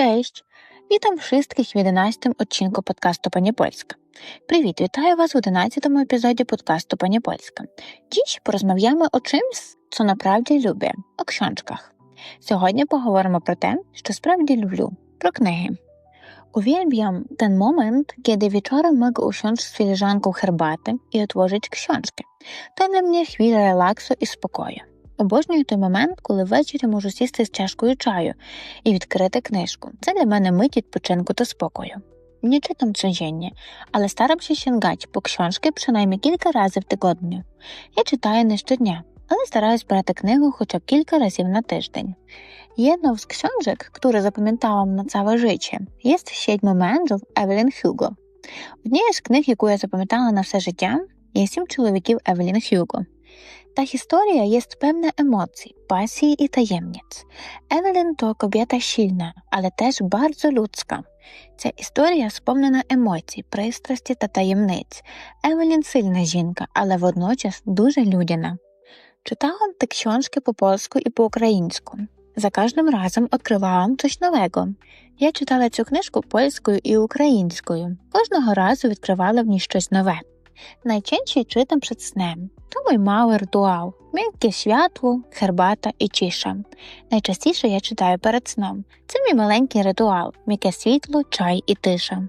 Cześć! Witam wszystkich w 11 odcinku podcastu Pani Polska. Привіт, вітаю вас в 11 епізоді подкасту Пані Польська. Dziś porozmawiamy o czymś, co naprawdę lubię – о książkach. Сьогодні поговоримо про те, що справді люблю – про книги. Uwielbiam ten moment, kiedy wieczorem mogę usiąść z filiżanką herbaty i otworzyć książkę. To dla mnie chwila relaksu і спокою. Обожнюю той момент, коли ввечері можу сісти з чашкою чаю і відкрити книжку. Це для мене мить відпочинку та спокою. Nie czytam codziennie, ale staram się sięgać po książki przynajmniej kilka razy w tygodniu. Ja czytаю nie щодня, ale starаюсь brać книгу хоча б кілька разів на тиждень. Jedną z książek, które zapamiętałam na całe życie, jest Siedmiu mężów Evelyn Hugo. Однією з книг, яку я запам'ятала на все життя, є Сім чоловіків Евелін Хьюго. Та історія є певна емоцій, пасії і таємниць. Евелін то kobieta silna, але теж bardzo ludzka. Ця історія сповнена емоцій, пристрасті та таємниць. Евелін сильна жінка, але водночас дуже людяна. Czytałam te książki po polsku i po ukraińsku. Za każdym razem odkrywałam coś nowego. Я читала цю книжку польською і українською. Кожного разу відкривала в ній щось нове. Найчастіше читам перед сном. То мій малий ритуал. М'яке світло, хербата і чиша. Найчастіше я читаю перед сном. Це мій маленький ритуал, м'яке світло, чай і тиша.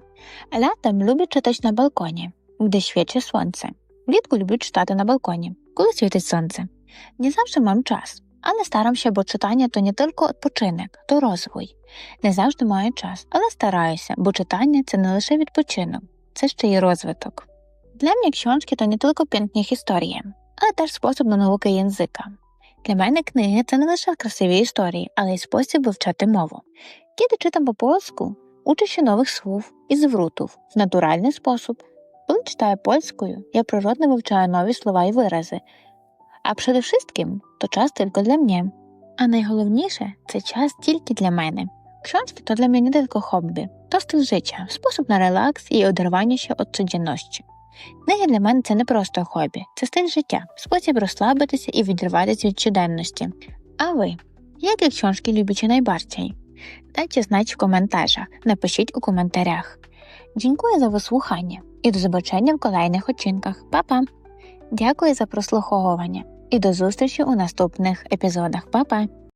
Лятом люблю читати на балконі, де свічить сонце. Влітку люблю читати на балконі, коли світить сонце. Не завжди мам час, але старамся, бо читання то не тільки відпочинок, то розвой. Не завжди маю час, але стараюся, бо читання це не лише відпочинок, це ще й розвиток. Для мене książki to nie tylko piękne historie, але теж спосіб на науки язика. Для мене книги це не лише красиві історії, але й спосіб вивчати мову. Czytam po polsku, uczę się nowych słów i zwrotów w naturalny sposób. Коли читаю польською, я природно вивчаю нові слова і вирази. А przede wszystkim то час для мене. А найголовніше це час тільки для мене. To dla mnie nie tylko hobby, to styl życia, sposób na relaks і оderwanie się від codzienności. Книги для мене це не просто хобі, це стиль життя, спосіб розслабитися і відриватися від щоденності. А ви, які książki lubicie najbardziej? Dajcie znać w komentarzach, напишіть у коментарях. Дякую за вислухання і до побачення в kolejnych odcinkach. Па-па! Дякую за прослуховування і до зустрічі у наступних епізодах. Па-па!